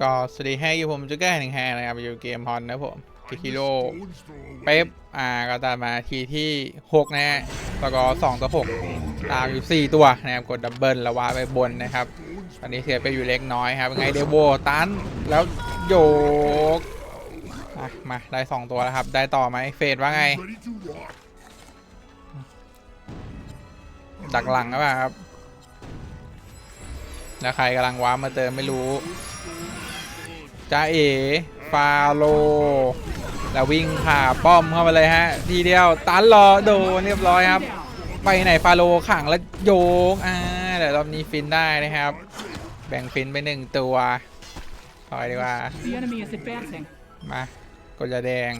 ก็สวัสดีให้ยูผมจุกเกอร์หนึ่งแฮนะครับอยู่เกมฮอนนะผมกิคิโร่เป๊ปอ่าก็ตามมาทีที่6นะฮะแล้วก็2ต่อ6ตามอยู่ 4 ตัวนะครับกดดับเบิลแล้ววาไปบนนะครับตอนนี้เสียไปอยู่เล็กน้อยครับยังไงเดโวตันแล้วโยกมาได้ 2 ตัวแล้วครับ ได้ต่อไหมเฟดว่าไง ดักหลังหรือเปล่าครับแล้วใครกำลังว้ามาเติมไม่รู้ จ้าเอฟาโล แล้ววิ่งผ่าป้อมเข้าไปเลยฮะ ทีเดียวตันรอโดนเรียบร้อยครับ ไปไหนฟาโลขังแล้วโยกอ่าเดี๋ยวรอบนี้ฟินได้นะครับ แบ่งฟินไปหนึ่งตัวถอยดีกว่า มากดยาแดง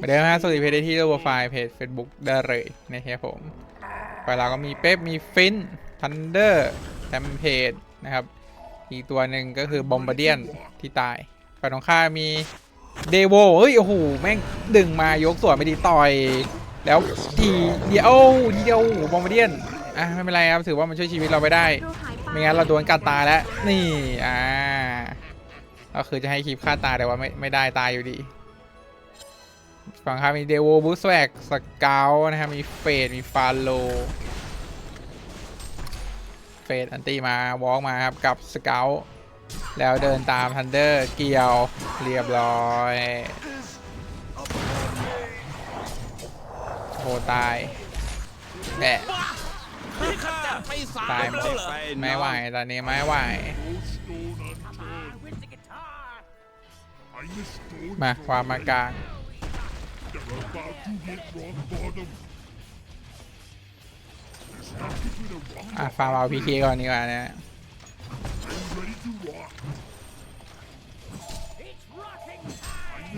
มาเดิมฮะสวัสดีเพจที่ตัวไฟล์เพจ Facebook ได้เลยนะครับผมไปเราก็มีเป๊ปมีฟินทันเดอร์แทมเพจนะครับ อีกตัวหนึ่งก็คือบอมบ r เดียนที่ตายฝ่ายตรงข้ามีเดโวเฮ้ยโอ้โหแม่งดึงมายกส่วนไม่ดีต่อย แล้วทีเดียวทีเดียวบอมบ r เดียนอะไม่เป็นไรครับถือว่ามันช่วยชีวิตเราไปได้ ไม่งั้นเราโดนกัดตายแล้วนี่อ่าก็คือจะให้คลิปฆ่าตายแต่ว่าไม่ไม่ได้ตายอยู่ดีฝั่งครับมีเดโวบูสแวกสเกลนะครับมีเฟดมีฟาโล ฟดอันตีมาวอล์กมาครับกับสเกลแล้วเดินตามทันเดอร์เกี่ยวเรียบร้อยโหตายแหะตายหมดไม่ไหวตอนนี้ไม่ไหวมาความมากลาง อะฟาร์มเอาพีเคก่อนดีกว่านะ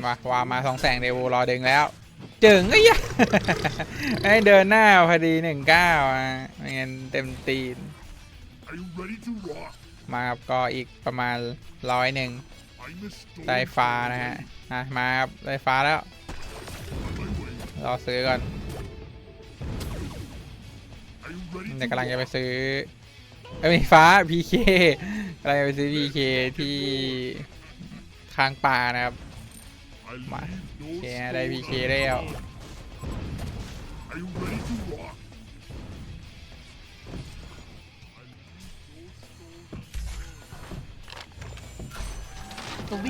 มาวางมาสองแสงเดวูรอดึงแล้วจึงไอ้ยะให้เดินหน้าพอดีหนึ่งเก้าอะไม่งั้นเต็มตีน มาครับก็อีกประมาณร้อยหนึ่งได้ฟ้านะฮะอะมาครับได้ฟ้าแล้ว รอซื้อก่อน เดี๋ยวกำลังจะไปซื้อเอ้ยไม่ฟ้า PK กำลังจะไปซื้อ PK ที่ข้างป่านะครับ มา โอเคได้ PK แล้ว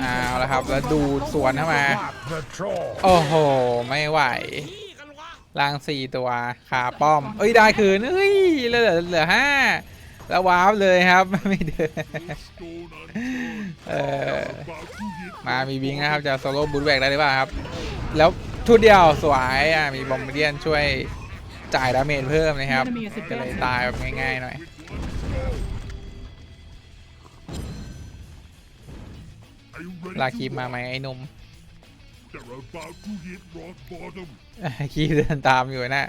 เอาละครับ แล้วดูดสวนเข้ามา โอ้โห ไม่ไหว ล่างสี่ตัวขาป้อม เอ้ยได้คืนเอ้ยเหลือเหลือห้าแล้ววาร์ปเลยครับไม่เดินเออมามีบิงนะครับจะโซโล่บูทแบกได้หรือเปล่าครับ แล้วชุดเดียวสวยอะมีบอมเบียนช่วยจ่ายดาเมจเพิ่มนะครับก็เลยตายแบบง่ายๆหน่อยลาคีมาไหมไอ้นุ่ม They're about to hit rock bottom. คีบเดินตามอยู่นะ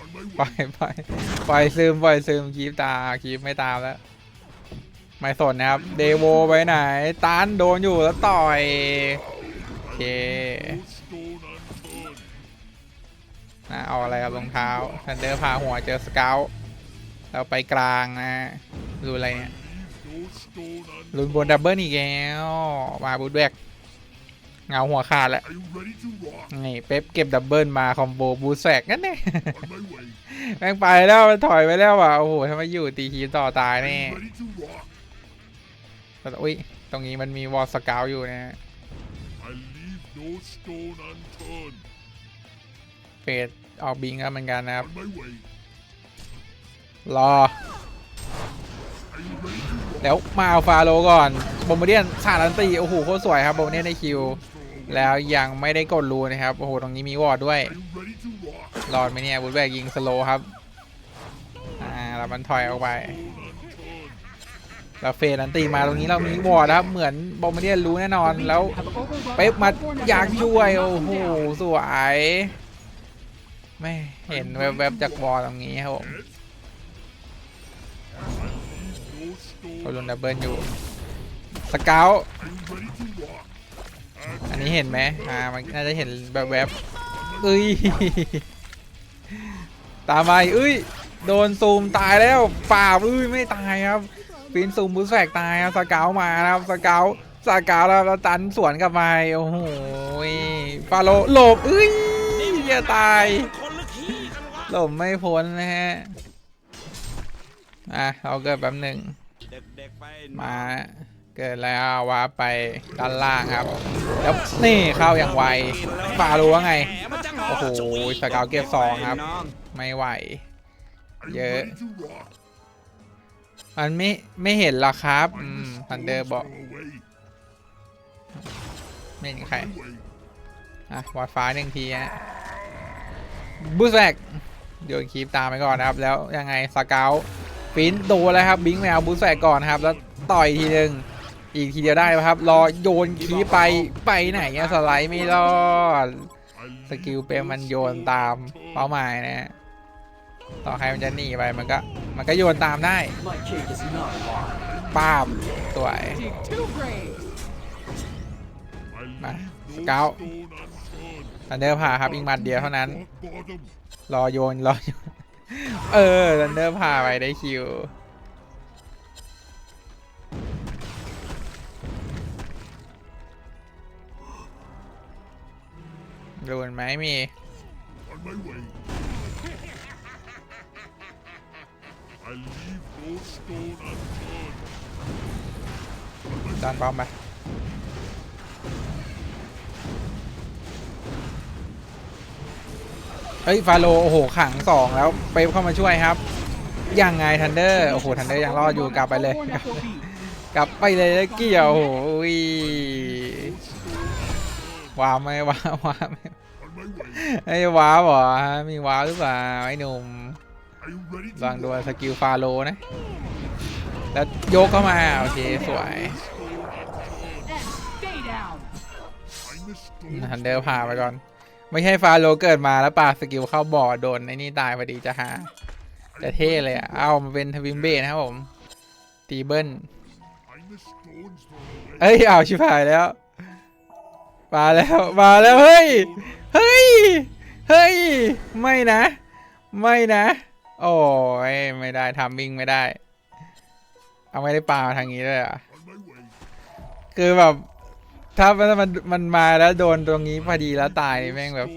On my ปล่อ way. ยปล่อยปล่อยซึมปล่อยซึมคีบตาคีบไม่ตามแล้ว ไม่สนนะครับ เดโวไปไหนตานโดนอยู่แล้วต่อย โอเค No stone unturned. นะเอาอะไรกับรองเท้าทันเดอร์พาหัวเจอสเกลแล้วไปกลางนะดูอะไรเนี่ย No stone unturned. ลุ้นบนดับเบิลอีกแล้ว มาบูทแบก เงาหัวขาดแล้ว Are you ready to rock? นี่เป๊ปเก็บดับเบิลมาคอมโบบูทแสกนั่นแน่ On my way. แม่งไปแล้วมันถอยไปแล้วว่ะโอ้โหถ้ามาอยู่ตีคีต่อตาย Are แน่ you ready to rock? แต่อุ้ยตรงนี้มันมีวอลสเกลอยู่นะฮะ I leave no stone unturned. เฟดออกบิงก็เหมือนกันนะครับ On my way. รอ แล้วมาเอาฟาโลก่อนบอมเบเดียนสาดันตีโอ้โหโคตรสวยครับบอมเบเดียนได้คิว แล้วยังไม่ได้กดรูนะครับโอ้โหตรงนี้มีวอร์ดด้วยรอดไหมเนี่ยบูทแบกยิงสโลครับอ่าแล้วมันถอยออกไปแล้วเฟดอันตีมาตรงนี้เรามีวอร์ดครับเหมือนบอมเบเดียนรู้แน่นอนแล้วเป๊ปมาอยากช่วยโอ้โหสวยไม่เห็นแวบๆจากวอลตรงนี้ครับผม เขาลุนดับเบิลอยู่สเกลอันนี้เห็นไหมอ่ามันน่าจะเห็นแบบแบบเอ้ยตามไปเอ้ยโดนซูมตายแล้วป่าบเอ้ยไม่ตายครับฟินซูมบูสแฟกตายครับสเกลมาครับสเกลสเกลแล้วแล้วตันสวนกลับมาโอ้โหฟาโลหลบเอ้ยจะตายหลบไม่พ้นนะฮะอะเราเกิดแป๊บหนึ่ง เด็กๆไปมาเกิดแล้วว้าไปด้านล่างครับ แล้วนี่เข้าอย่างไวฟาโลว่าไง โอ้โหสเกลเก็บสองครับ ไม่ไหว Are you Yeah. ready to rock? มันไม่ไม่เห็นหรอกครับอืมฟันเดอร์บอกไม่เห็นใครอะวาดฟ้าหนึ่งทีฮะบูสแบกโยนคีปตามไปก่อนนะครับ แล้วยังไงสเกล ฟินโดนแล้วครับบิงแมวบูสแบกก่อนครับ แล้วต่อยทีหนึ่งอีกทีเดียวได้ครับ รอโยนคีไปไปไหนอะสไลด์ไม่รอดสกิลเป็นมันโยนตามเป้าหมายนะ ต่อให้มันจะหนีไปมันก็มันก็โยนตามได้ป้ามสวยมาสเกลทันเดอร์พาครับอีกมัดเดียวเท่านั้น รอโยนรอโยน เออทันเดอร์พาไปได้คิว รูนไหมมี On my way. I leave no stone unturned. จานป้อมไป เฮ้ยฟาโลโอ้โหขังสองแล้วเป๊ปเข้ามาช่วยครับยังไงทันเดอร์โอ้โหทันเดอร์ยังรอดอยู่กลับไปเลย กลับไปเลยแล้วเกี่ยวโอ้โหอุ้ยว้าวไหมว้าวว้าวไหม On my way. ไอ้ว้าวเหรอมีว้าวหรือเปล่าไอ้หนุ่ม Are you ready to ลองดู rock? สกิลฟาโลนะ แล้วยกเข้ามาโอเคสวย And stay down. Minus stone ทันเดอร์พาไปก่อน ไม่ใช่ฟาโลเกิดมาแล้วปาสกิลเข้าบ่อโดนไอ้นี่ตายพอดีจะหาจะเท่เลยอะ เอามาเป็นทวิมเบนะครับผม ตีเบิ้ล เอ้ย เอาชิบหายแล้ว มาแล้ว มาแล้ว เฮ้ย เฮ้ย เฮ้ย ไม่นะ ไม่นะ โอ้ย ไม่ได้ทำวิ่งไม่ได้ เอาไม่ได้ปามาทางนี้เลยอะ คือแบบ ถ้ามันมันมันมาแล้วโดนตรงนี้พอดีแล้วตายแม่งแบบ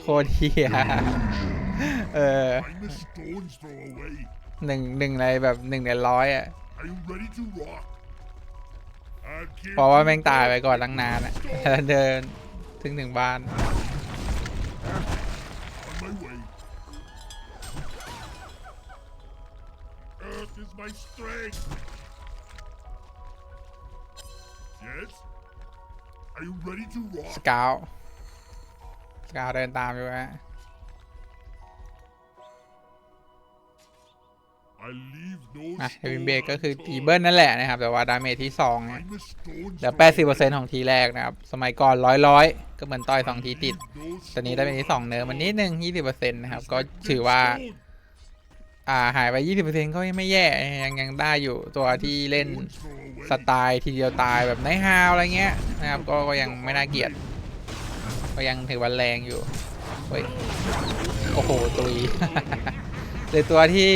โคตรเฮียเออหนึ่งหนึ่งในแบบหนึ่งในร้อยอะเพราะว่าแม่งตายไปก่อนตั้งนานอะแล้วเดินถึงถึงบ้าน on my way. Earth is my strength. Yes? ส rock? กาวสกาวเดินตามอยู่ฮะ I leave no อะเฮวิน stone เบก็คือตี unturned. เบิลนั่นแหละนะครับ แต่ว่าดาเมจที่2เนี่ย Minus stones เหลือ throw 80%ของทีแรกนะครับ สมัยก่อนร้อยร้อยก็เหมือนต่อย2ทีติด away. No ตอนนี้ได้เป็นที่2เนิร์มันนิดนึง20%นะครับ ก็ถือ stone. ว่า อ่าหายไป 20%ก็ยังไม่แย่ยังยังได้อยู่ตัวที่เล่นสไตล์ทีเดียวตายแบบไนฮาวอะไรเงี้ยนะครับก็ก็ยังไม่น่าเกลียด ก็ยังถือว่าแรงอยู่เฮ้ยโอ้โหตุยเลยตัวที่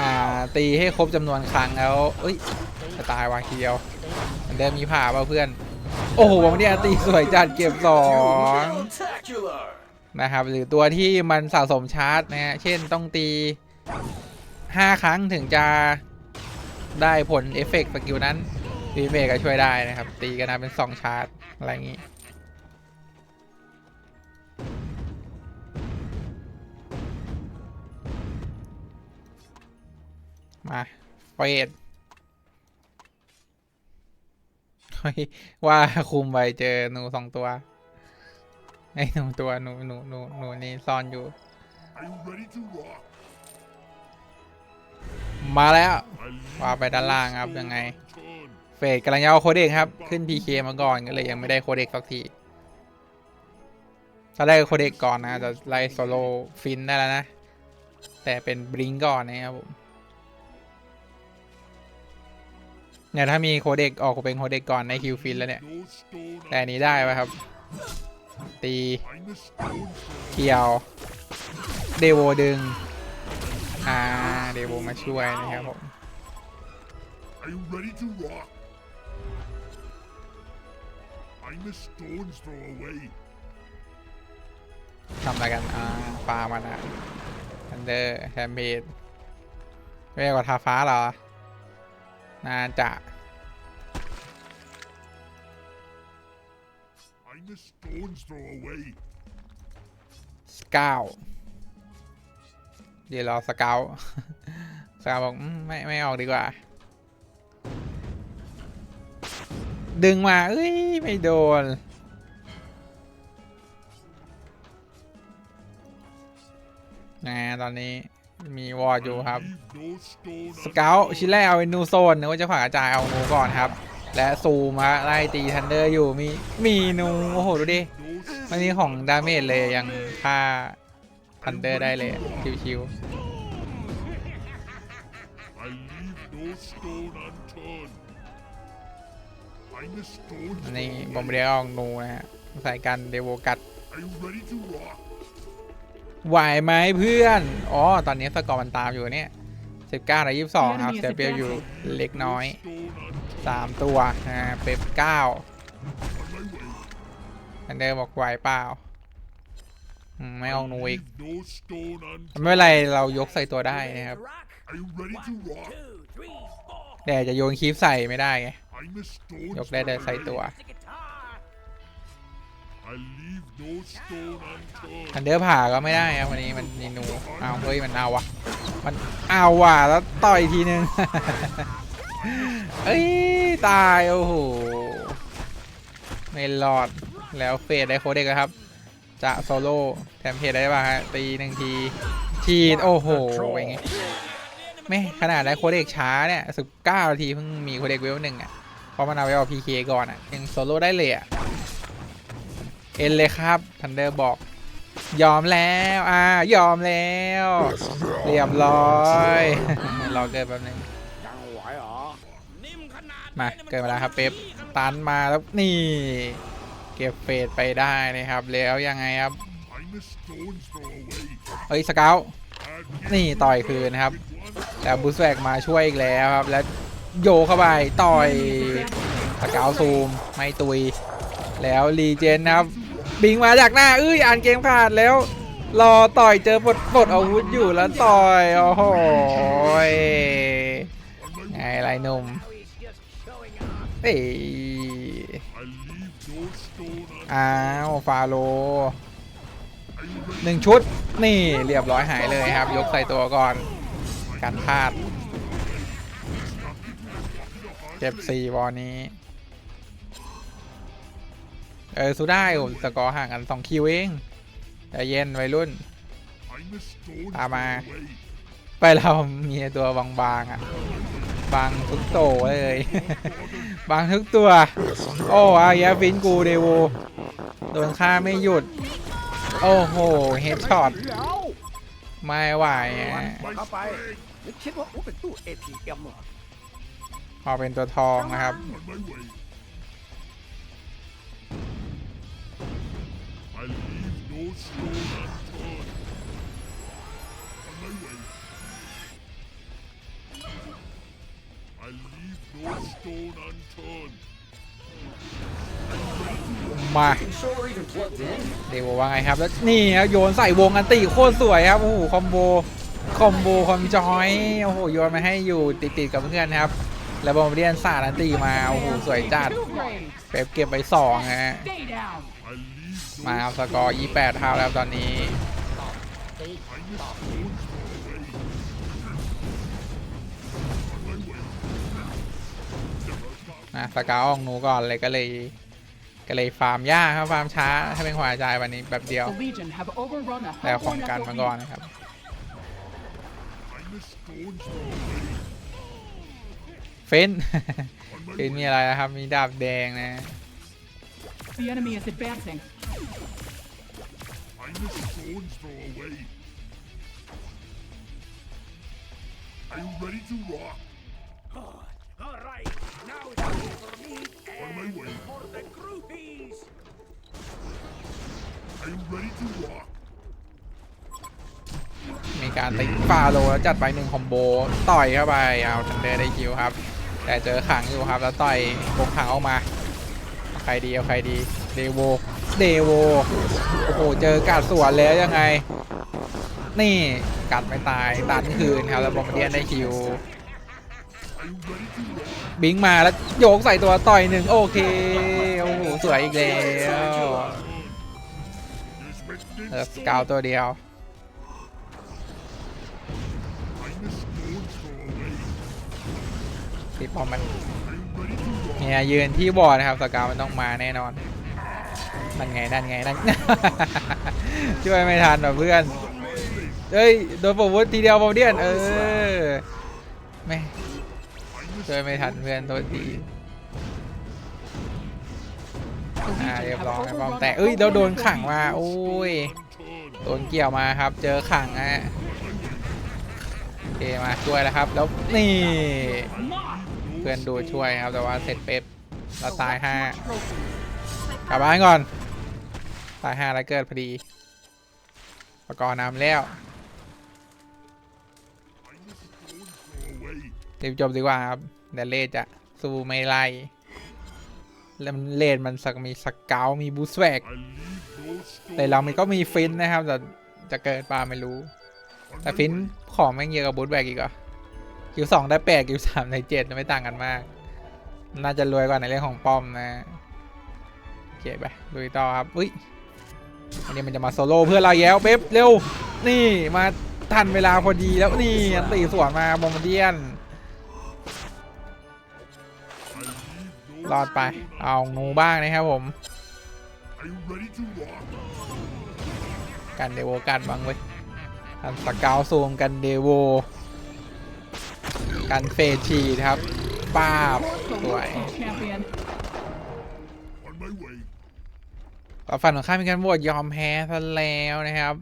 อ่าตีให้ครบจำนวนครั้งแล้วเอ้ยจะตายวางทีเดียวมันเดิมมีผ่าเปล่าเพื่อน โอ้โหวันนี้ตีสวยจัดเก็บสอง นะครับ หรือตัวที่มันสะสมชาร์จนะฮะเช่นต้องตี 5 ครั้งถึงจะได้ผลเอฟเฟกต์สกิลนั้นรีเมกก็ช่วยได้นะครับ ตีกันนะเป็น 2 ชาร์จ อะไรอย่างนี้มาเฟดว่าคุมไปเจอหนูสองตัว ไอ้หนูตัวหนูหนูหนูหนูนี่ซ่อนอยู่ มาแล้วว่าไปด้านล่างครับยังไง เฟดกำลังจะเอาโคเด็กครับ ขึ้น PK มาก่อนก็เลยยังไม่ได้โคเด็กสักทีถ้าได้โคเด็กก่อนนะจะไล่โซโลฟินได้แล้วนะ แต่เป็นบลิงก่อนนะครับผมเนี่ยถ้ามีโคเด็กออกเป็นโคเด็กก่อนในคิวฟินแล้วเนี่ย แต่นี้ได้ไหมครับ ตีเกี่ยวเดโวดึง อ่า เดโวมาช่วยนะครับผมทำอะไรกัน อ่าปามันอะทันเดอร์แฮมเบดเรียกว่าทาฟ้าเหรอ น่าจะ I'm a stone's throw away. สเกาเดี๋ยวรอสเกาสเกาบอกอืมไม่ไม่ออกดีกว่า ดึงมาเอ้ยไม่โดน นะตอนนี้มีวอร์ดอยู่ครับ Leave no stone สเกลชิ้นแรกเอาเป็นนูโซนนึกว่าจะขวางกระจายเอานูก่อนครับ และซูมฮะไล่ตีทันเดอร์อยู่มีมีนูโอ้โหดูดิ no วันนี้ของดาเมจเลยยังฆ่าทันเดอร์ได้เลยชิวๆอันนี้บอมเรียอานูนะฮะใส่กันเดโวกัดไหวไหมเพื่อน อ๋อ ตอนนี้สกอร์มันตามอยู่เนี่ย19ต่สิบสอ22ครับเสียเปรียบอยู่เล็กน้อย Stone unturned. 3ตัวอ่าเป๊ป9 On my way. ทันเดอร์บอกไหวเปล่าไม่เอาหนูอีกไม่เป็นไรเรายกใส่ตัวได้นะครับแต่จะโยนคีฟใส่ไม่ได้ไงยกได้แต่ใส่ตัว I leave no stone unturned. ทันเดอร์ผ่าก็ไม่ได้ครับวันนี้มันมีนูเอาเฮ้ยมันเอาวะมันเอาว่ะแล้วต่อยอีกทีนึงเอ้ย ตาย โอ้โห ไม่รอด แล้วเฟดได้โคเด็กครับ จะโซโล่แถมเพจได้ป่ะฮะ ตีหนึ่งทีทีดโอ้โหเป็นไงไม่ขนาดได้โคเด็กช้าเนี่ยสิบเก้านาทีเพิ่งมีโคเด็กเวลหนึ่งอะเพราะมันเอาไว้เอาพีเคก่อนอะ ยังโซโล่ได้เลยอะ เอ็นเลยครับทันเดอร์บอกยอมแล้ว อ่า ยอมแล้ว เรียบร้อย รอเกินแป๊บนึงยัง มาเกินเวลาครับเป๊ปตันมาแล้วนี่เก็บเฟดไปได้นะครับ แล้วยังไงครับเอ้ยสเกลนี่ต่อยคืนนะครับแล้วบูสแวกมาช่วยอีกแล้วครับ แล้วโยเข้าไปต่อยสเกลซูมไม่ตุย แล้วรีเจนนะครับ บิงมาจากหน้าเอ้ยอ่านเกมขาดแล้วรอต่อยเจอปลดปลดอาวุธอยู่แล้วต่อย โอ้โหยไงไรหนุ่ม เอ้ยอ้าวฟาโลหนึ่งชุดนี่เรียบร้อยหายเลยครับ ยกใส่ตัวก่อนการพลาดเจ็บสี่บอลนี้ เออสู้ได้ผมสกอร์ห่างกันสองคิวเองใจเย็นวัยรุ่น I'm a stone's À, mà. throw away. ไปเรามีตัวบางๆอะ บางทุกโตเลยบางทุกตัว โอ้อายาฟินกูเดวโดนฆ่าไม่หยุด โอ้โห เฮดช็อตเดี๋ยวไม่ไหวอะเข้าไปนึกคิดว่าอู้เป็นตู้ ATM หรอพอเป็นตัวทองนะครับ I leave no stone leave no stone unturned. มา Controller even plugged in? เดวว่าไงครับ แล้วนี่ครับโยนใส่วงอันติโคตรสวยครับ โอ้โห คอมโบ คอมโบ คอมจอย โอ้โห โยนมาให้อยู่ติดๆกับเพื่อนครับ แล้วบอมเรียนสาดอันติมา โอ้โห สวยจัด เป๊ปเก็บไปสองฮะ Stay down. I leave มาครับสกอร์28เท่าแล้วตอนนี้ นะสกาออกหนูก่อนเลยก็เลยก็เลยฟาร์มยากครับฟาร์มช้า ถ้าเป็นขวาจายวันนี้แบบเดียว The Legion have overrun a แต่ของ Hellborn กันมา SOB. ก่อนนะครับ I'm a stone's throw away. เฟ้น On เฟ้น my มี way. อะไรนะครับ มีดาบแดงนะ The enemy is advancing. I'm a stone's throw away. Are you ready to rock? All right On my way. for the groupies Are you ready to rock? มีการติดฟาโลแล้วจัดไปหนึ่งคอมโบต่อยเข้าไปเอาทันเดอร์ได้คิวครับ แต่เจอขังอยู่ครับแล้วต่อยบกขังออกมาเอาใครดีเอาใครดีเดโวเดโวโอ้โหเจอกัดสวนแล้วยังไง นี่กัดไม่ตายตันคืนครับแล้วบอมเดียนได้คิว บิงมาแล้วโยกใส่ตัวต่อยหนึ่งโอเค โอ้โห สวยอีกแล้วเหลือสกาวตัวเดียว ติดบอมมันเนี่ยยืนที่บอร์ดนะครับสกาวมันต้องมาแน่นอนนั่นไงนั่นไงนั่นช่วยไม่ทันหรอเพื่อนเฮ้ย โดนผมวุธทีเดียวบอมเดียนเออแม่ ช่วยไม่ทันเพื่อนโทษที The อ่า Legion เรียบ have ร้อยบอม overrun แต a กเอ้ยแล้วโดน Overrun ขังมา beacon โอ้ยโดนเกี่ยวมาครับ เจอขังอะโอเคมาช่วยแล้วครับ แล้วนี่ เพื่อนดูช่วยครับแต่ว่าเสร็จเป๊ปเราตายห้า Trophy. กลับบ้านก่อน ตายห้าแล้วเกิดพอดีประกอบน้ำแล้วรีบจบดีกว่าครับ เดี๋ยวเลดจะสู้ไม่ไล่แล้วเลดมันสักมีสเกลมีบูสแวกแต่เรามันก็มีฟินนะครับแต่จะเกิดปลาไม่รู้ แต่ฟินของแม่งเยอะกับบูทแวกอีกอะคิวสองได้แปดคิวสามได้เจ็ดไม่ต่างกันมาก น่าจะรวยกว่าในเรื่องของป้อมนะโอเคไปลุยต่อครับอุ้ยอันนี้มันจะมาโซโล่เพื่อเราแย้วเป๊ปเร็ว นี่มาทันเวลาพอดีแล้วนี่อันตีสวนมาบอมเดียน รอดไป เอางูบ้างนะครับผมกันเดโวกันบ้างเว้ยกันสกาวซูมกันเดโวกันเฟชีครับป้าบสวยฝั่งของข้ามีการโหวตยอมแพ้ซะแล้วนะครับ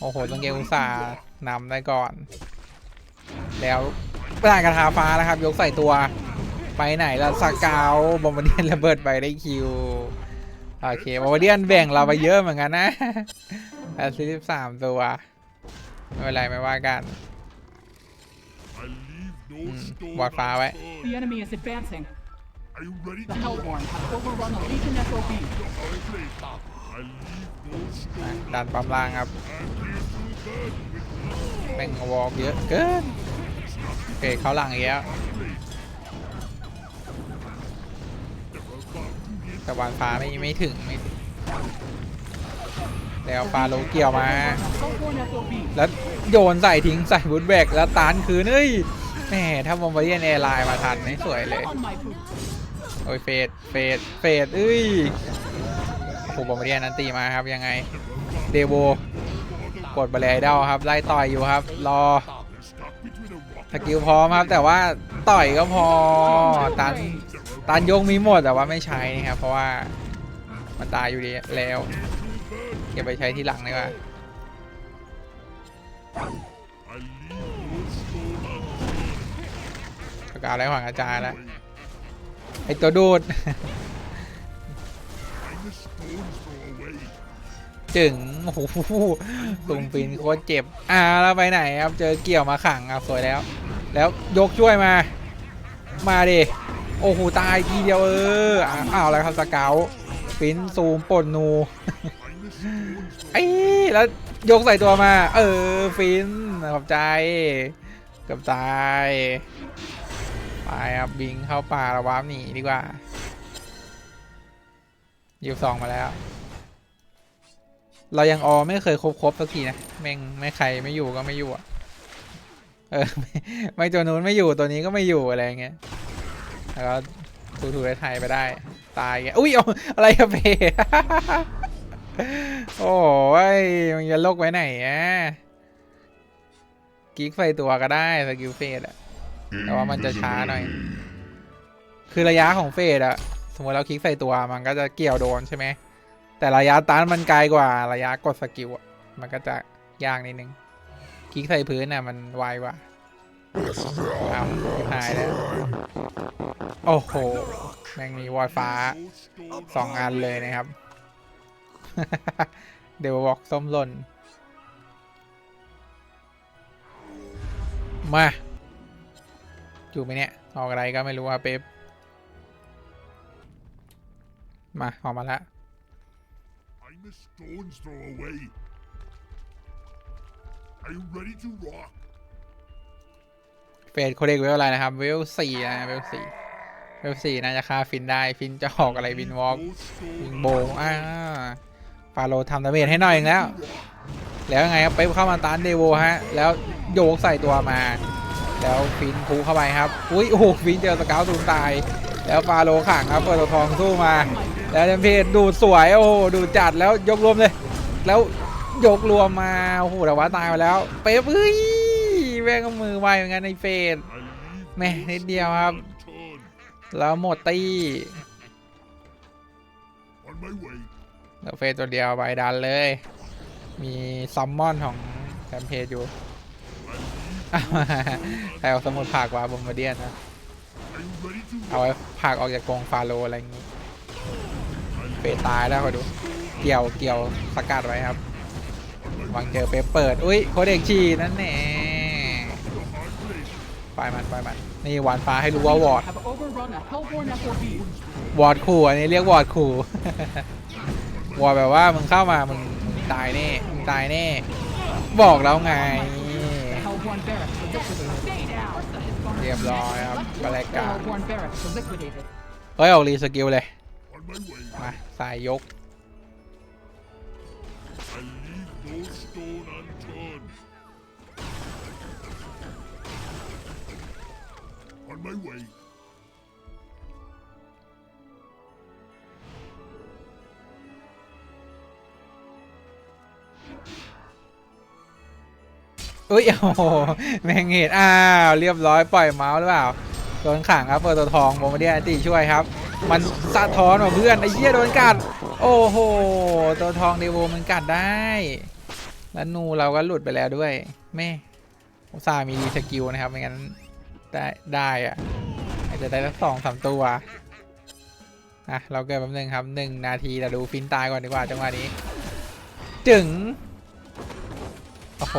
โอ้โหต้องเกอุตส่าห์นำได้ก่อน แล้วประธากระทาฟ้าแล้วครับ ยกใส่ตัว ไปไหนแล้วสกาวบอมบ์เดียนระเบิดไปได้คิว โอเคบอมบ์เดียนแบ่งเราไปเยอะเหมือนกันนะแอสซิสสามตัว ไม่เป็นไรไม่ว่ากัน I leave no อืม stone วอดฟ้าไว้ unturned. The enemy is advancing. Are you ready The to rock? Hellborn have overrun a Legion FOB. I leave no stone ดันปั๊มล่างครับ unturned. แม่งวอล์กเยอะเกิน โอเค เขาหลังอีกแล้ว ต่วานฟ้าไม่ไม่ถึงไม่ถึงแล้วฟาโลเกี่ยวมา แล้วโยนใส่ทิ้งใส่บูทแบกแล้วตานคืนเฮ้ยแหมถ้าบอมบ์เดียนแอร์ไลน์มาทันนี่สวยเลยโอ้ยเฟดเฟดเฟดเอ้ยโอ้บอมบ์เดียนนันตีมาครับยังไงเดโวกดบาเลไอดอลครับ ไล่ต่อยอยู่ครับ รอสกิลพร้อมครับ แต่ว่าต่อยก็พอตัน ตันยกมีหมดแต่ว่าไม่ใช้นะครับเพราะว่ามันตายอยู่ดีแล้วเก็บไปใช้ที่หลังดีกว่า I leave no stone unturned. สกาวไล่ขวางอาจารย์แล้วไอตัวดูดจึงโอ้โหตุงปินโคตรเจ็บอ่าแล้วไปไหนครับ เจอเกี่ยวมาขังอะสวยแล้ว แล้วยกช่วยมา มาดิ โอ้โหตายทีเดียวเอออ้าวอะไรครับสเกาวฟินซูมปนนูไอ้แล้วยกใส่ตัวมา เออฟินขอบใจกับตายไปครับบิงเข้าป่าระวาร์ปหนีดีกว่ายิวสองมาแล้ว เรายังออไม่เคยครบครบสักทีนะแม่งไม่ใครไม่อยู่ก็ไม่อยู่อะเออไม่ไม่ตัวนู้นไม่อยู่ตัวนี้ก็ไม่อยู่อะไรเงี้ย แล้วก็ถูถูไทยไปได้ ตายแกอุ้ยเอาอะไรอะเพโอ้ยมันจะโลกไว้ไหนอะกิ๊กไฟตัวก็ได้สกิลเฟดอะแต่ว่ามันจะช้าหน่อย คือระยะของเฟดอะสมมติเราคลิกใส่ตัวมันก็จะเกี่ยวโดนใช่ไหม แต่ระยะต้านมันไกลกว่าระยะกดสกิลอะมันก็จะยากนิดนึง คลิกใส่พื้นน่ะมันไวกว่า อาหายแล้ว โอ้โห แม่งมีวอยฟ้าสองอันเลยนะครับ เดี๋ยวบอกส้มหล่น มา อยู่ไหมเนี่ย ออกอะไรก็ไม่รู้อะเป๊ปมา ออกมาละ เฟดโคเด็กเวลอะไรนะครับ เวลสี่นะเวลสี่เวลสี่น่าจะฆ่าฟินได้ ฟินจะออกอะไรวินวอล์ก No stone วิงโบอ่าฟาโรทำดาเมจให้หน่อยอีกแล้ว แล้วยังไงครับเป๊ปเข้ามาต้านเดโวฮะ แล้วโยกใส่ตัวมา แล้วฟินพูเข้าไปครับ อุ้ยโอ้โหฟินเจอสกาวตูนตาย แล้วฟาโรขังครับเปิดตัวทองสู้มา แล้วเดมเพจดูดสวยโอ้โหดูดจัดแล้วยกรวมเลย แล้วยกรวมมาโอ้โหแต่ว่าตายไปแล้ว เป๊ปเฮ้ย แม่งก็มือไวเหมือนกันในเฟส I leave แม่นิดเดียวครับ unturned. แล้วหมดตี้ On my way. เหลือเฟสตัวเดียวไปดันเลย มีซัมมอนของแคมเพจอยู่ใครเอาสมุดผากวาบอมบ์เดียนนะ Are you ready to เอาไว้ผากออกจากกรงฟาโรห์อะไรอย่างงี้เฟสตายแล้วคอยดู เกี่ยวเกี่ยวสกัดไว้ครับ วางเจอเปเปิด อุ้ยโคเด็กชีนั่นแหน่ ปล่อยมันปล่อยมันนี่หวานฟ้าให้รู้ว่าวอร์ด Have overrun a Hellborn FOB. วอร์ดขู่อันนี้เรียกวอร์ดขู่ วอร์ดแบบว่ามึงเข้ามามึงมึงตายแน่มึงตายแน่ บอกแล้วไง The Hellborn barracks were liquidated. Stay down. เรียบร้อยครับบรรยา The กาศ Hellborn barracks were liquidated. เฮ้ย ออกรีสกิลเลย On my way. มา สายยก my way. อุ้ยโอ้โหแมงเหตุอ้าว เรียบร้อยปล่อยเมาส์หรือเปล่า โดนขังครับเปิดตัวทองโมมเดียตีช่วยครับ มันสะท้อนว่ะเพื่อนไอ้เหี้ยโดนกัด โอ้โห ตัวทองเดโวมันกัดได้ แล้วนูเราก็หลุดไปแล้วด้วย แม่อุตส่าห์มีรีสกิลนะครับไม่งั้น ได้ได้อะอาจจะได้สักสองสามตัวอะเราเกิดแป๊บนึงครับหนึ่งนาทีแต่ดูฟินตายก่อนดีกว่าจังหวะนี้ จึงโอ้โห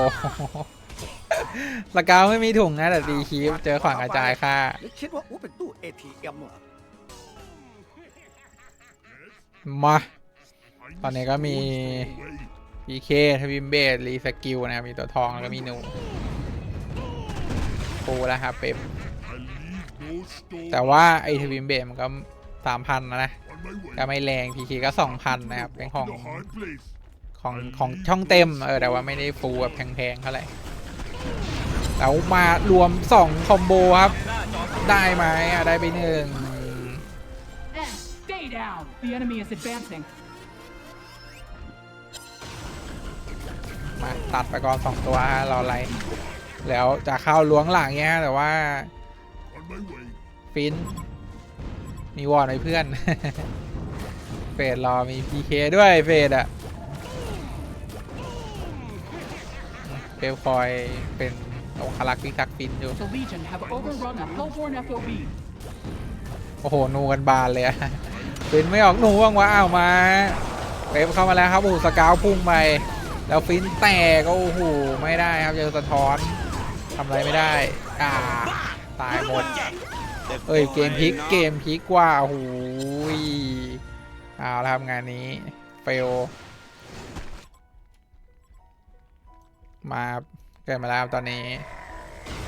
สกาวไม่มีถุงนะแต่ตีคีฟเจอขวางกระจายค่ะหรือคิดว่าอูเป็นตู้ ATM เหรอมา I'm ตอนนี้ก็มี stone's throw away. PK ทวิมเบสรีสกิลนะครับมีตัวทองแล้วก็มีหนู ปูแล้วครับเป๊ป I leave no stone แต่ว่าไอ้ทวิมเบสมันก็สามพันนะ on my way. ก็ไม่แรง PK ก็สองพันนะครับเป็นของ The hard place. ของของช่องเต็มเออแต่ว่าไม่ได้ฟูแบบแพงๆเท่าไหร่แล้วมารวม2คอมโบครับ ได้ไหมอะได้ไปหนึ่ง And stay down. The enemy is advancing. มาตัดไปก่อนสองตัวฮะรออะไร แล้วจะเข้าล้วงหลังเงี้ยฮะแต่ว่า On my way. ฟิน มีวอร์ดไว้เพื่อน เฟดรอมี PK ด้วยเฟดอะเปลคอยเป็นองคลักษ์พิทักษ์ฟินอยู่ The Legion have overrun a Hellborn FOB. โอ้โห นูกันบานเลยอะฟินไม่ออกหนูว่างวะอ้าวมาเป๊ปเข้ามาแล้วครับโอ้โหสกาวพุ่งไปแล้วฟินแตกโอ้โหไม่ได้ครับเจอสะท้อน ทำอะไรไม่ได้ อ่า ตายหมด เอ้ย เกมพลิก เกมพลิกกว่าโอ้โหยเอาละครับงานนี้ เฟล มาเกิดมาแล้วครับตอนนี้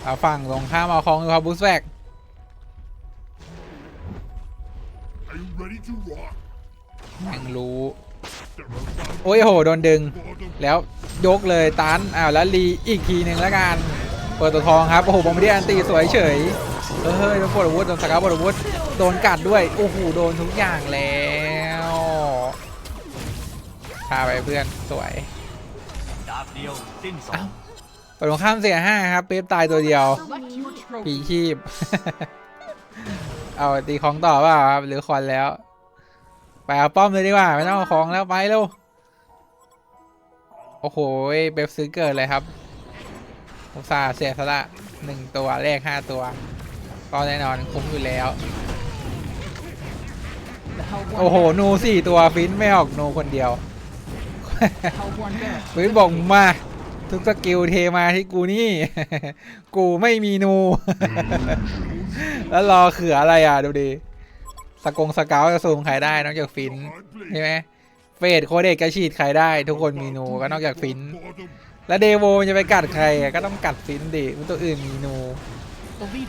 เอาฝั่งตรงข้ามเอาของอยู่ครับบูสแวก Are you ready to rock? แม่งรู้ There are five โอ้ยโห โดนดึง bottom แล้วยกเลยตันอ้าวแล้วรีอีกทีหนึ่งแล้วกัน เปิดตัวทองครับ โอ้โหบอมบ์เดียอันตีสวยเฉย เฮ้ยโดนปวดอาวุธโดนสกัดปวดอาวุธโดนกัดด้วย โอ้โห โดนทุกอย่างแล้วพาไปเพื่อน สวยดาบเดียวสิ้นสอเอางเปิดตรงข้ามเสียห้าครับ เป๊ปตายตัวเดียวผีชีพ เอาตีของต่อเปล่าครับ หรือคอนแล้ว ไปเอาป้อมเลยดีกว่า ไม่ต้องเอาของแล้วไปเร็ว โอ้โหเบบซื้อเกิดเลยครับ อุตส่าห์เสียสละหนึ่งตัวแรกห้าตัว ก็แน่นอนคุ้มอยู่แล้ว โอ้โหนูสี่ตัวฟินไม่ออกนูคนเดียวฟินบอกมา ทุกสกิลเทมาที่กูนี่ กูไม่มีนู แล้วรอเขืออะไรอะ ดูดิสกงสเกลจะซูมใครได้นอกจากฟินใช่ไหมเฟดโคเดตก็ฉีดใครได้ ทุกคนมีนูก็นอกจากฟิน แล้วเดโวมันจะไปกัดใครอะก็ต้องกัดฟินดิมันตัวอื่นมีนู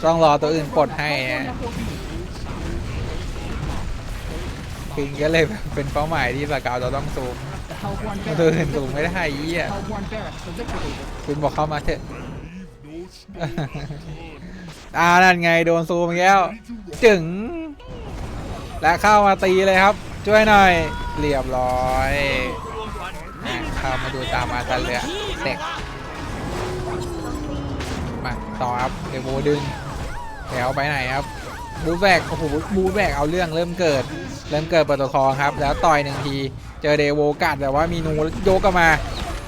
ต้องรอตัวอื่นปลดให้ฮะฟินก็เลยแบบเป็นเป้าหมายที่สเกลจะต้องซูม The Hellborn มันตัวอื่น are ซูมไม่ได้ liquidated. ยี่อะฟินบอกเข้ามาเถอะอ่านั่นไงโดนซูมแล้ว จึง และเข้ามาตีเลยครับ ช่วยหน่อย เรียบร้อยเข้ามาดูตามมาตาเรือ เด็กมาต่อครับเดโวดึงเดี๋ยวไปไหนครับบูแบกโอ้โหบูแบกเอาเรื่องเริ่มเกิด เริ่มเกิดเปิดตัวคอครับ แล้วต่อยหนึ่งที เจอเดโวกัดแต่ว่ามีนูโยกกมา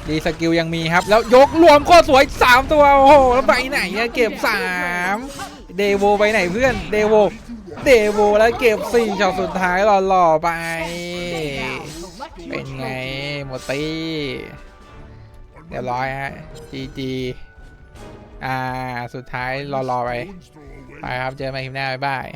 ดีสกิลยังมีครับ แล้วยกรวมโคตรสวย 3 ตัวโอ้โหแล้วไปไหนอะเก็บ 3 เดโวไปไหนเพื่อนเดโวเดโวแล้วเก็บ4ช็อตสุดท้ายหล่อๆไป เป็นไง trophy. หมดตี้ เรียบร้อยฮะจีจีอ่า สุดท้ายรอรอไป ไปครับ เจอกันใหม่คลิปหน้า บ๊ายบาย